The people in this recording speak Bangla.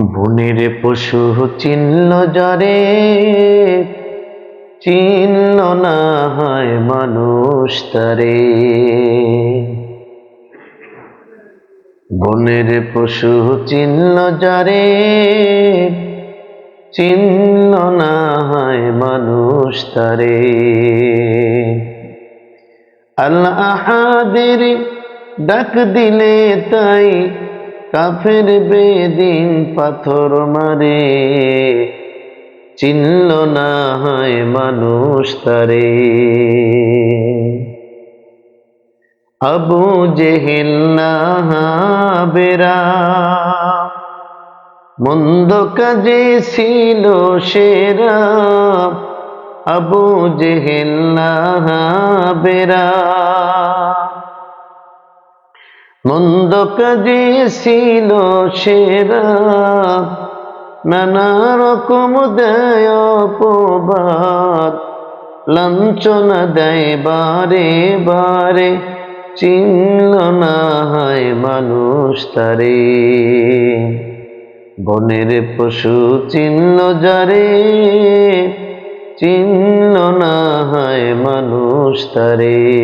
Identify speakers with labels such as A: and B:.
A: বনের পশু চিনল যারে চিনল না হয় মানুষ তারে। বনের পশু চিনল যারে চিনল না হয় মানুষ তারে। আল্লাহ আহাদের ডাক দিলে তাই কাফের বেদিন পাথর মারে, চিনল না হয় মানুষ তারে। আবু জেহেল বেরা মন্দ কাজে ছিল সেরা। আবু জেহেল বেরা মন্দ কাজে ছিল সেরা। নানা রকম দেয় অপবাদ, লাঞ্ছনা দেয় বারে বারে। চিনল না হয় মানুষ তারে। বনের পশু চিনল যারে, চিনল না হয় মানুষ তারে।